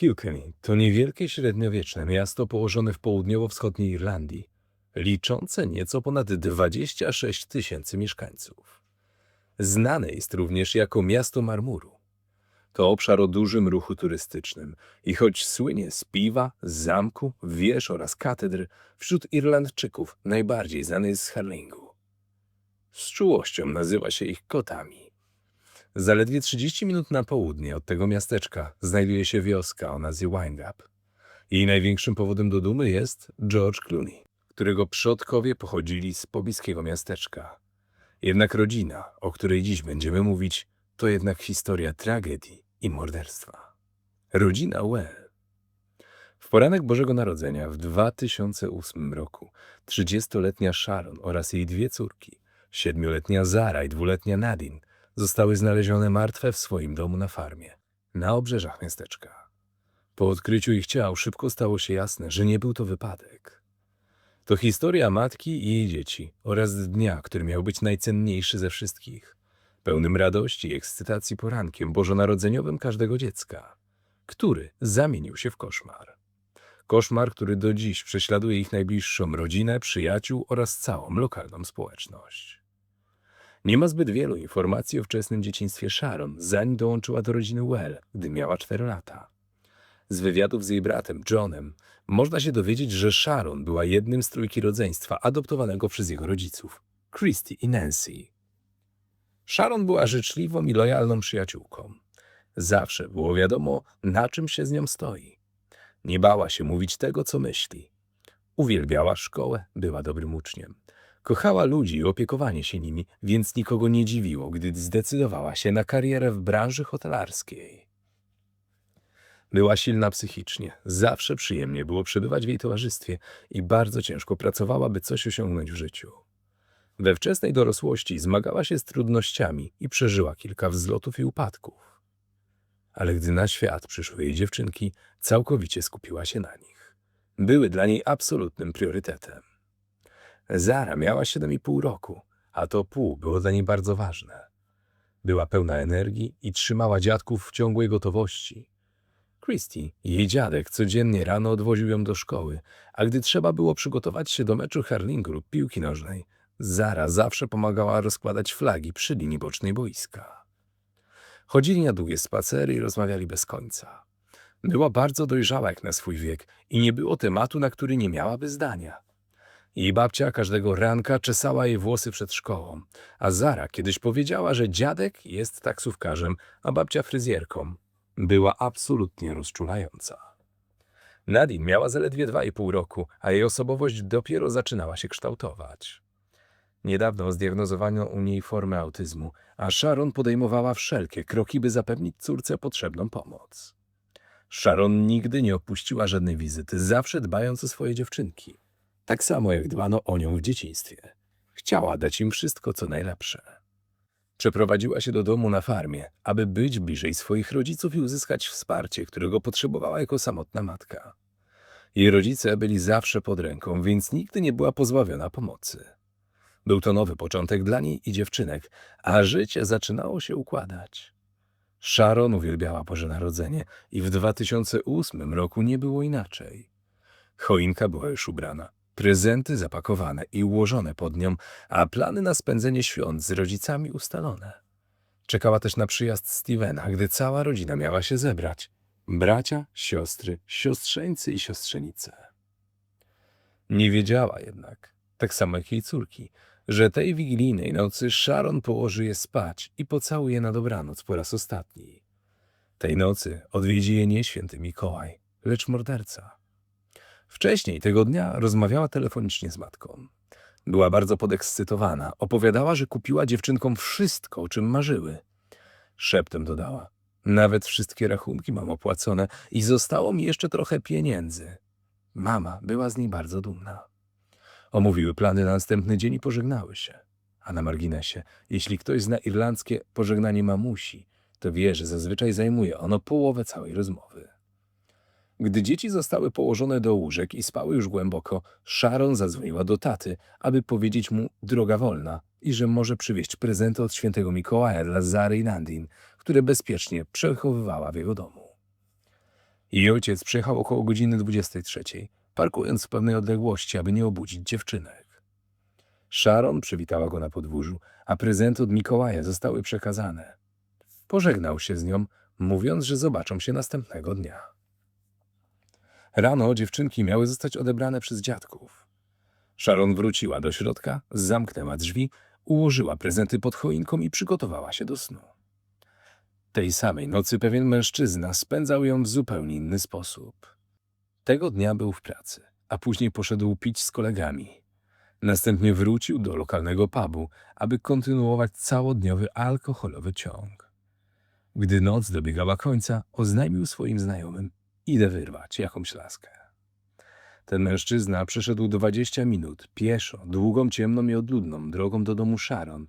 Kilkenny to niewielkie średniowieczne miasto położone w południowo-wschodniej Irlandii, liczące nieco ponad 26 tysięcy mieszkańców. Znane jest również jako miasto marmuru. To obszar o dużym ruchu turystycznym i choć słynie z piwa, zamku, wież oraz katedr, wśród Irlandczyków najbardziej znany jest z Harlingu. Z czułością nazywa się ich kotami. Zaledwie 30 minut na południe od tego miasteczka znajduje się wioska o nazwie Windup. Jej największym powodem do dumy jest George Clooney, którego przodkowie pochodzili z pobliskiego miasteczka. Jednak rodzina, o której dziś będziemy mówić, to jednak historia tragedii i morderstwa. Rodzina Well. W poranek Bożego Narodzenia w 2008 roku 30-letnia Sharon oraz jej dwie córki, 7-letnia Zara i 2-letnia Nadine, zostały znalezione martwe w swoim domu na farmie, na obrzeżach miasteczka. Po odkryciu ich ciał szybko stało się jasne, że nie był to wypadek. To historia matki i jej dzieci oraz dnia, który miał być najcenniejszy ze wszystkich, pełnym radości i ekscytacji porankiem bożonarodzeniowym każdego dziecka, który zamienił się w koszmar. Koszmar, który do dziś prześladuje ich najbliższą rodzinę, przyjaciół oraz całą lokalną społeczność. Nie ma zbyt wielu informacji o wczesnym dzieciństwie Sharon, zanim dołączyła do rodziny Well, gdy miała 4 lata. Z wywiadów z jej bratem, Johnem, można się dowiedzieć, że Sharon była jednym z trójki rodzeństwa adoptowanego przez jego rodziców, Christy i Nancy. Sharon była życzliwą i lojalną przyjaciółką. Zawsze było wiadomo, na czym się z nią stoi. Nie bała się mówić tego, co myśli. Uwielbiała szkołę, była dobrym uczniem. Kochała ludzi i opiekowanie się nimi, więc nikogo nie dziwiło, gdy zdecydowała się na karierę w branży hotelarskiej. Była silna psychicznie, zawsze przyjemnie było przebywać w jej towarzystwie i bardzo ciężko pracowała, by coś osiągnąć w życiu. We wczesnej dorosłości zmagała się z trudnościami i przeżyła kilka wzlotów i upadków. Ale gdy na świat przyszły jej dziewczynki, całkowicie skupiła się na nich. Były dla niej absolutnym priorytetem. Zara miała 7,5 roku, a to pół było dla niej bardzo ważne. Była pełna energii i trzymała dziadków w ciągłej gotowości. Christy, jej dziadek, codziennie rano odwoził ją do szkoły, a gdy trzeba było przygotować się do meczu hurlingu lub piłki nożnej, Zara zawsze pomagała rozkładać flagi przy linii bocznej boiska. Chodzili na długie spacery i rozmawiali bez końca. Była bardzo dojrzała jak na swój wiek i nie było tematu, na który nie miałaby zdania. Jej babcia każdego ranka czesała jej włosy przed szkołą, a Zara kiedyś powiedziała, że dziadek jest taksówkarzem, a babcia fryzjerką. Była absolutnie rozczulająca. Nadine miała zaledwie dwa i pół roku, a jej osobowość dopiero zaczynała się kształtować. Niedawno zdiagnozowano u niej formę autyzmu, a Sharon podejmowała wszelkie kroki, by zapewnić córce potrzebną pomoc. Sharon nigdy nie opuściła żadnej wizyty, zawsze dbając o swoje dziewczynki. Tak samo jak dbano o nią w dzieciństwie. Chciała dać im wszystko, co najlepsze. Przeprowadziła się do domu na farmie, aby być bliżej swoich rodziców i uzyskać wsparcie, którego potrzebowała jako samotna matka. Jej rodzice byli zawsze pod ręką, więc nigdy nie była pozbawiona pomocy. Był to nowy początek dla niej i dziewczynek, a życie zaczynało się układać. Sharon uwielbiała Boże Narodzenie i w 2008 roku nie było inaczej. Choinka była już ubrana, prezenty zapakowane i ułożone pod nią, a plany na spędzenie świąt z rodzicami ustalone. Czekała też na przyjazd Stevena, gdy cała rodzina miała się zebrać. Bracia, siostry, siostrzeńcy i siostrzenice. Nie wiedziała jednak, tak samo jak jej córki, że tej wigilijnej nocy Sharon położy je spać i pocałuje na dobranoc po raz ostatni. Tej nocy odwiedzi je nie święty Mikołaj, lecz morderca. Wcześniej tego dnia rozmawiała telefonicznie z matką. Była bardzo podekscytowana. Opowiadała, że kupiła dziewczynkom wszystko, o czym marzyły. Szeptem dodała. Nawet wszystkie rachunki mam opłacone i zostało mi jeszcze trochę pieniędzy. Mama była z niej bardzo dumna. Omówiły plany na następny dzień i pożegnały się. A na marginesie, jeśli ktoś zna irlandzkie pożegnanie mamusi, to wie, że zazwyczaj zajmuje ono połowę całej rozmowy. Gdy dzieci zostały położone do łóżek i spały już głęboko, Sharon zadzwoniła do taty, aby powiedzieć mu droga wolna i że może przywieźć prezenty od świętego Mikołaja dla Zary i Nandin, które bezpiecznie przechowywała w jego domu. Jej ojciec przyjechał około godziny 23, parkując w pewnej odległości, aby nie obudzić dziewczynek. Sharon przywitała go na podwórzu, a prezenty od Mikołaja zostały przekazane. Pożegnał się z nią, mówiąc, że zobaczą się następnego dnia. Rano dziewczynki miały zostać odebrane przez dziadków. Sharon wróciła do środka, zamknęła drzwi, ułożyła prezenty pod choinką i przygotowała się do snu. Tej samej nocy pewien mężczyzna spędzał ją w zupełnie inny sposób. Tego dnia był w pracy, a później poszedł pić z kolegami. Następnie wrócił do lokalnego pubu, aby kontynuować całodniowy alkoholowy ciąg. Gdy noc dobiegała końca, oznajmił swoim znajomym: Idę wyrwać jakąś laskę. Ten mężczyzna przeszedł 20 minut pieszo, długą, ciemną i odludną drogą do domu Sharon.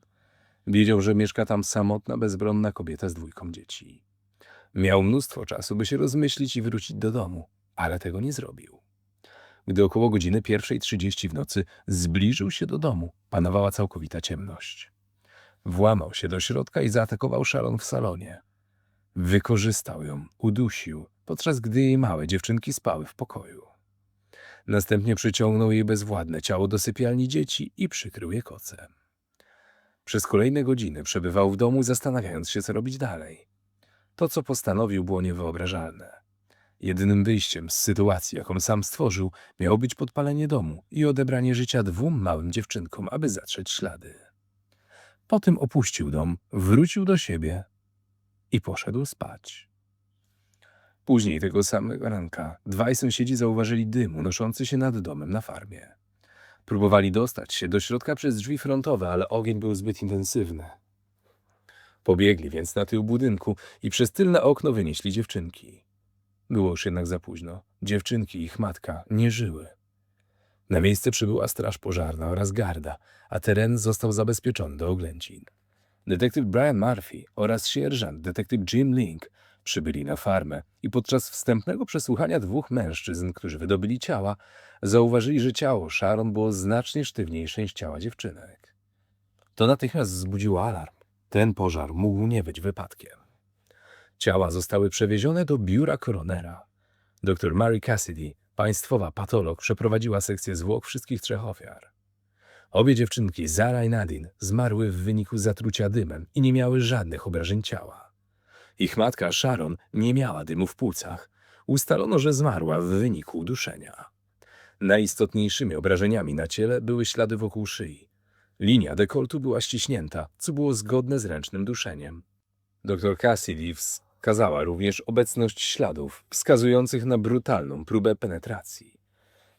Wiedział, że mieszka tam samotna, bezbronna kobieta z dwójką dzieci. Miał mnóstwo czasu, by się rozmyślić i wrócić do domu, ale tego nie zrobił. Gdy około godziny 1.30 w nocy zbliżył się do domu, panowała całkowita ciemność. Włamał się do środka i zaatakował Sharon w salonie. Wykorzystał ją, udusił, podczas gdy małe dziewczynki spały w pokoju. Następnie przyciągnął jej bezwładne ciało do sypialni dzieci i przykrył je kocem. Przez kolejne godziny przebywał w domu, zastanawiając się, co robić dalej. To, co postanowił, było niewyobrażalne. Jedynym wyjściem z sytuacji, jaką sam stworzył, miało być podpalenie domu i odebranie życia dwóm małym dziewczynkom, aby zatrzeć ślady. Potem opuścił dom, wrócił do siebie i poszedł spać. Później tego samego ranka dwaj sąsiedzi zauważyli dym unoszący się nad domem na farmie. Próbowali dostać się do środka przez drzwi frontowe, ale ogień był zbyt intensywny. Pobiegli więc na tył budynku i przez tylne okno wynieśli dziewczynki. Było już jednak za późno. Dziewczynki i ich matka nie żyły. Na miejsce przybyła straż pożarna oraz garda, a teren został zabezpieczony do oględzin. Detektyw Brian Murphy oraz sierżant detektyw Jim Link przybyli na farmę i podczas wstępnego przesłuchania dwóch mężczyzn, którzy wydobyli ciała, zauważyli, że ciało Sharon było znacznie sztywniejsze niż ciała dziewczynek. To natychmiast wzbudziło alarm. Ten pożar mógł nie być wypadkiem. Ciała zostały przewiezione do biura koronera. Dr Mary Cassidy, państwowa patolog, przeprowadziła sekcję zwłok wszystkich trzech ofiar. Obie dziewczynki, Zara i Nadine, zmarły w wyniku zatrucia dymem i nie miały żadnych obrażeń ciała. Ich matka, Sharon, nie miała dymu w płucach. Ustalono, że zmarła w wyniku uduszenia. Najistotniejszymi obrażeniami na ciele były ślady wokół szyi. Linia dekoltu była ściśnięta, co było zgodne z ręcznym duszeniem. Dr Cassidy wskazała również obecność śladów wskazujących na brutalną próbę penetracji.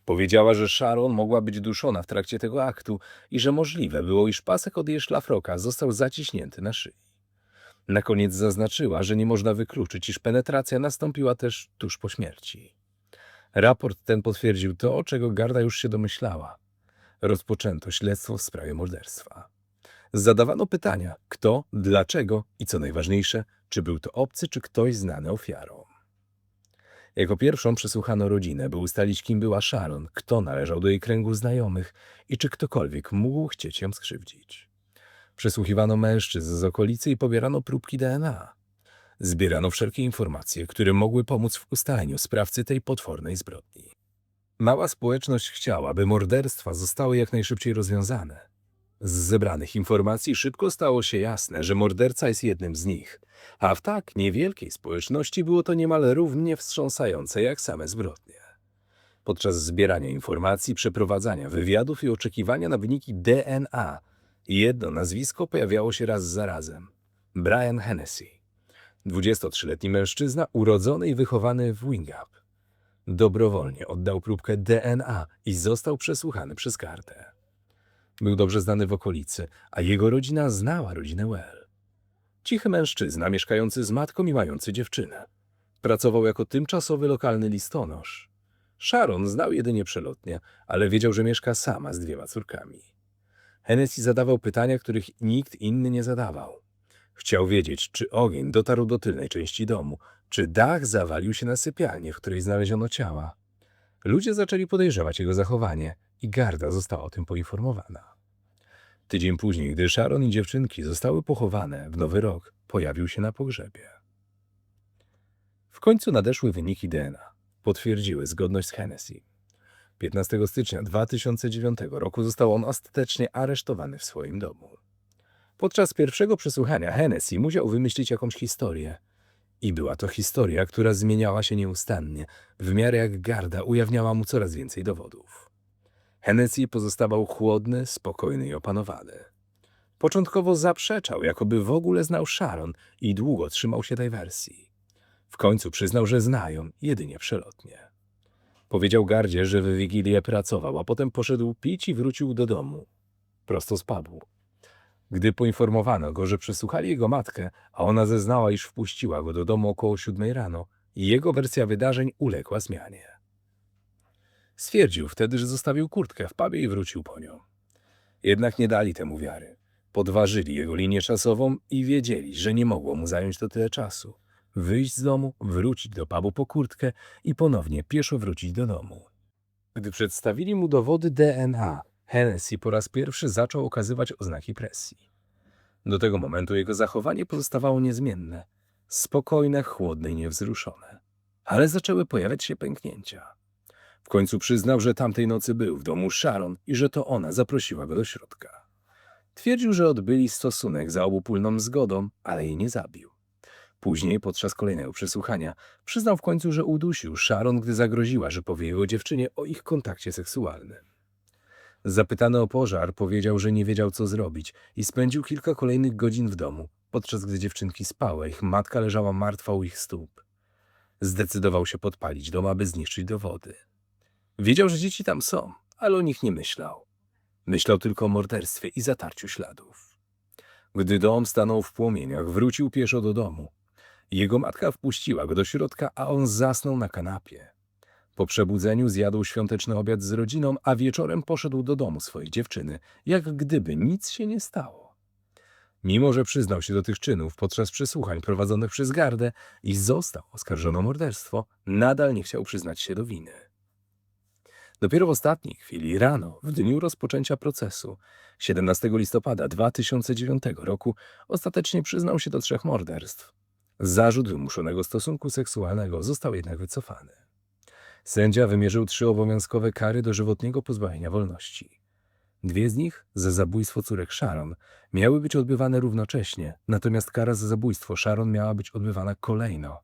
Powiedziała, że Sharon mogła być duszona w trakcie tego aktu i że możliwe było, iż pasek od jej szlafroka został zaciśnięty na szyi. Na koniec zaznaczyła, że nie można wykluczyć, iż penetracja nastąpiła też tuż po śmierci. Raport ten potwierdził to, czego Garda już się domyślała. Rozpoczęto śledztwo w sprawie morderstwa. Zadawano pytania, kto, dlaczego i co najważniejsze, czy był to obcy, czy ktoś znany ofiarom. Jako pierwszą przesłuchano rodzinę, by ustalić, kim była Sharon, kto należał do jej kręgu znajomych i czy ktokolwiek mógł chcieć ją skrzywdzić. Przesłuchiwano mężczyzn z okolicy i pobierano próbki DNA. Zbierano wszelkie informacje, które mogły pomóc w ustaleniu sprawcy tej potwornej zbrodni. Mała społeczność chciała, by morderstwa zostały jak najszybciej rozwiązane. Z zebranych informacji szybko stało się jasne, że morderca jest jednym z nich, a w tak niewielkiej społeczności było to niemal równie wstrząsające jak same zbrodnie. Podczas zbierania informacji, przeprowadzania wywiadów i oczekiwania na wyniki DNA, jedno nazwisko pojawiało się raz za razem. Brian Hennessy. 23-letni mężczyzna urodzony i wychowany w Wingup. Dobrowolnie oddał próbkę DNA i został przesłuchany przez kartę. Był dobrze znany w okolicy, a jego rodzina znała rodzinę Well. Cichy mężczyzna mieszkający z matką i mający dziewczynę. Pracował jako tymczasowy lokalny listonosz. Sharon znał jedynie przelotnie, ale wiedział, że mieszka sama z dwiema córkami. Hennessy zadawał pytania, których nikt inny nie zadawał. Chciał wiedzieć, czy ogień dotarł do tylnej części domu, czy dach zawalił się na sypialnię, w której znaleziono ciała. Ludzie zaczęli podejrzewać jego zachowanie i Garda została o tym poinformowana. Tydzień później, gdy Sharon i dziewczynki zostały pochowane w Nowy Rok, pojawił się na pogrzebie. W końcu nadeszły wyniki DNA. Potwierdziły zgodność z Hennessy. 15 stycznia 2009 roku został on ostatecznie aresztowany w swoim domu. Podczas pierwszego przesłuchania Hennessy musiał wymyślić jakąś historię. I była to historia, która zmieniała się nieustannie, w miarę jak garda ujawniała mu coraz więcej dowodów. Hennessy pozostawał chłodny, spokojny i opanowany. Początkowo zaprzeczał, jakoby w ogóle znał Sharon i długo trzymał się tej wersji. W końcu przyznał, że znają, jedynie przelotnie. Powiedział gardzie, że w Wigilię pracował, a potem poszedł pić i wrócił do domu. Prosto pubu. Gdy poinformowano go, że przesłuchali jego matkę, a ona zeznała, iż wpuściła go do domu około siódmej rano, jego wersja wydarzeń uległa zmianie. Stwierdził wtedy, że zostawił kurtkę w pubie i wrócił po nią. Jednak nie dali temu wiary. Podważyli jego linię czasową i wiedzieli, że nie mogło mu zająć to tyle czasu. Wyjść z domu, wrócić do pubu po kurtkę i ponownie pieszo wrócić do domu. Gdy przedstawili mu dowody DNA, Hennessy po raz pierwszy zaczął okazywać oznaki presji. Do tego momentu jego zachowanie pozostawało niezmienne, spokojne, chłodne i niewzruszone. Ale zaczęły pojawiać się pęknięcia. W końcu przyznał, że tamtej nocy był w domu Sharon i że to ona zaprosiła go do środka. Twierdził, że odbyli stosunek za obopólną zgodą, ale jej nie zabił. Później, podczas kolejnego przesłuchania, przyznał w końcu, że udusił Sharon, gdy zagroziła, że powie jego dziewczynie o ich kontakcie seksualnym. Zapytany o pożar, powiedział, że nie wiedział, co zrobić i spędził kilka kolejnych godzin w domu, podczas gdy dziewczynki spały, ich matka leżała martwa u ich stóp. Zdecydował się podpalić dom, aby zniszczyć dowody. Wiedział, że dzieci tam są, ale o nich nie myślał. Myślał tylko o morderstwie i zatarciu śladów. Gdy dom stanął w płomieniach, wrócił pieszo do domu. Jego matka wpuściła go do środka, a on zasnął na kanapie. Po przebudzeniu zjadł świąteczny obiad z rodziną, a wieczorem poszedł do domu swojej dziewczyny, jak gdyby nic się nie stało. Mimo, że przyznał się do tych czynów podczas przesłuchań prowadzonych przez gardę i został oskarżony o morderstwo, nadal nie chciał przyznać się do winy. Dopiero w ostatniej chwili, rano, w dniu rozpoczęcia procesu, 17 listopada 2009 roku, ostatecznie przyznał się do trzech morderstw. Zarzut wymuszonego stosunku seksualnego został jednak wycofany. Sędzia wymierzył trzy obowiązkowe kary dożywotniego pozbawienia wolności. Dwie z nich, za zabójstwo córek Sharon, miały być odbywane równocześnie, natomiast kara za zabójstwo Sharon miała być odbywana kolejno.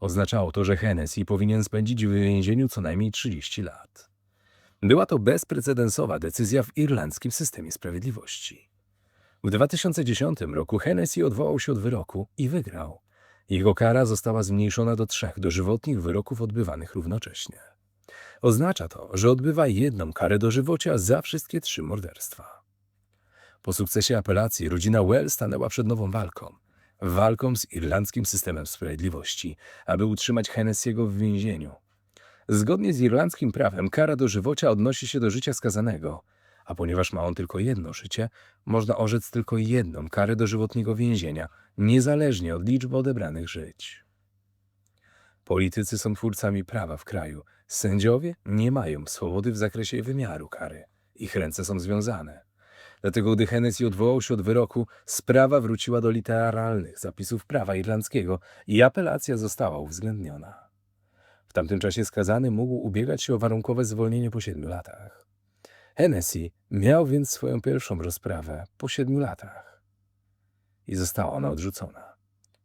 Oznaczało to, że Hennessy powinien spędzić w więzieniu co najmniej 30 lat. Była to bezprecedensowa decyzja w irlandzkim systemie sprawiedliwości. W 2010 roku Hennessy odwołał się od wyroku i wygrał. Jego kara została zmniejszona do trzech dożywotnich wyroków odbywanych równocześnie. Oznacza to, że odbywa jedną karę dożywocia za wszystkie trzy morderstwa. Po sukcesie apelacji rodzina Well stanęła przed nową walką. Walką z irlandzkim systemem sprawiedliwości, aby utrzymać Hennessy'ego w więzieniu. Zgodnie z irlandzkim prawem kara dożywocia odnosi się do życia skazanego, a ponieważ ma on tylko jedno życie, można orzec tylko jedną karę dożywotniego więzienia, niezależnie od liczby odebranych żyć. Politycy są twórcami prawa w kraju. Sędziowie nie mają swobody w zakresie wymiaru kary. Ich ręce są związane. Dlatego gdy Hennessy odwołał się od wyroku, sprawa wróciła do literalnych zapisów prawa irlandzkiego i apelacja została uwzględniona. W tamtym czasie skazany mógł ubiegać się o warunkowe zwolnienie po siedmiu latach. Hennessy miał więc swoją pierwszą rozprawę po siedmiu latach. I została ona odrzucona.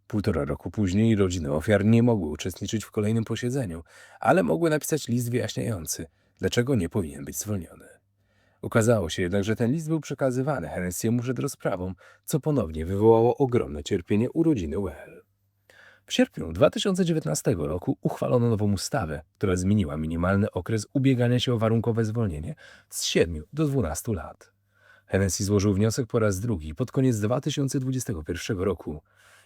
Półtora roku później rodziny ofiar nie mogły uczestniczyć w kolejnym posiedzeniu, ale mogły napisać list wyjaśniający, dlaczego nie powinien być zwolniony. Okazało się jednak, że ten list był przekazywany Hennessy'emu przed rozprawą, co ponownie wywołało ogromne cierpienie u rodziny Well. W sierpniu 2019 roku uchwalono nową ustawę, która zmieniła minimalny okres ubiegania się o warunkowe zwolnienie z 7 do 12 lat. Hennessy złożył wniosek po raz drugi pod koniec 2021 roku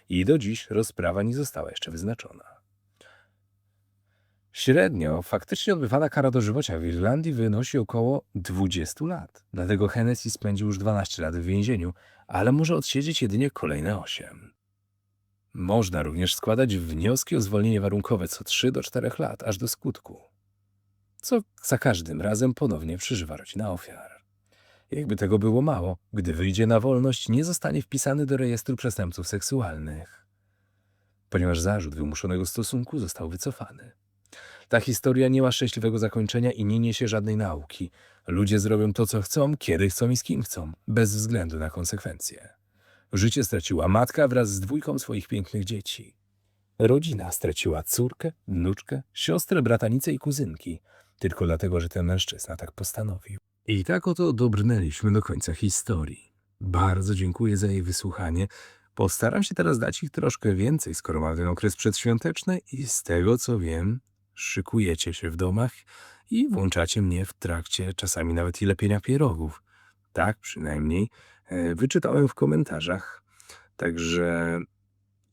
i do dziś rozprawa nie została jeszcze wyznaczona. Średnio faktycznie odbywana kara dożywocia w Irlandii wynosi około 20 lat. Dlatego Hennessy spędził już 12 lat w więzieniu, ale może odsiedzieć jedynie kolejne 8. Można również składać wnioski o zwolnienie warunkowe co 3 do 4 lat, aż do skutku. Co za każdym razem ponownie przeżywa rodzina ofiar. Jakby tego było mało, gdy wyjdzie na wolność, nie zostanie wpisany do rejestru przestępców seksualnych. ponieważ zarzut wymuszonego stosunku został wycofany. Ta historia nie ma szczęśliwego zakończenia i nie niesie żadnej nauki. Ludzie zrobią to, co chcą, kiedy chcą i z kim chcą, bez względu na konsekwencje. Życie straciła matka wraz z dwójką swoich pięknych dzieci. Rodzina straciła córkę, wnuczkę, siostrę, bratanicę i kuzynki, tylko dlatego, że ten mężczyzna tak postanowił. I tak oto dobrnęliśmy do końca historii. Bardzo dziękuję za jej wysłuchanie. Postaram się teraz dać ich troszkę więcej, skoro mam ten okres przedświąteczny i z tego co wiem, szykujecie się w domach i włączacie mnie w trakcie czasami nawet i lepienia pierogów. Tak przynajmniej wyczytałem w komentarzach. Także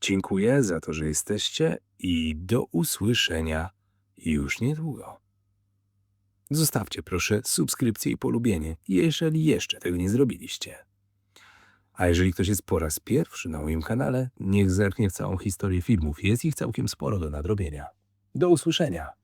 dziękuję za to, że jesteście i do usłyszenia już niedługo. Zostawcie proszę subskrypcję i polubienie, jeżeli jeszcze tego nie zrobiliście. A jeżeli ktoś jest po raz pierwszy na moim kanale, niech zerknie w całą historię filmów. Jest ich całkiem sporo do nadrobienia. Do usłyszenia.